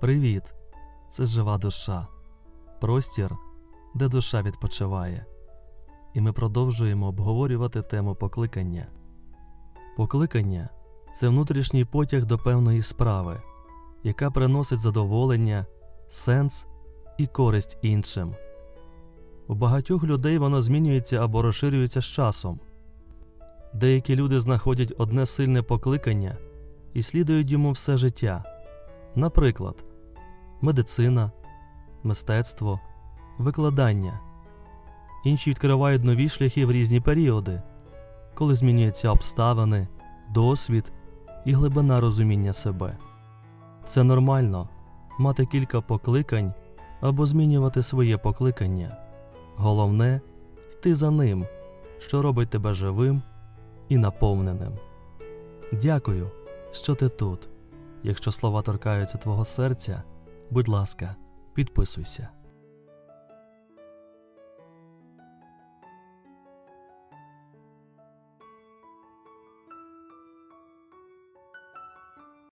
Привіт! Це жива душа, простір, де душа відпочиває. І ми продовжуємо обговорювати тему покликання. Покликання це внутрішній потяг до певної справи, яка приносить задоволення, сенс і користь іншим. У багатьох людей воно змінюється або розширюється з часом. Деякі люди знаходять одне сильне покликання і слідують йому все життя. Наприклад, медицина, мистецтво, викладання. Інші відкривають нові шляхи в різні періоди, коли змінюються обставини, досвід і глибина розуміння себе. Це нормально мати кілька покликань або змінювати своє покликання. Головне йти за ним, що робить тебе живим і наповненим. Дякую, що ти тут. Якщо слова торкаються твого серця, будь ласка, підписуйся.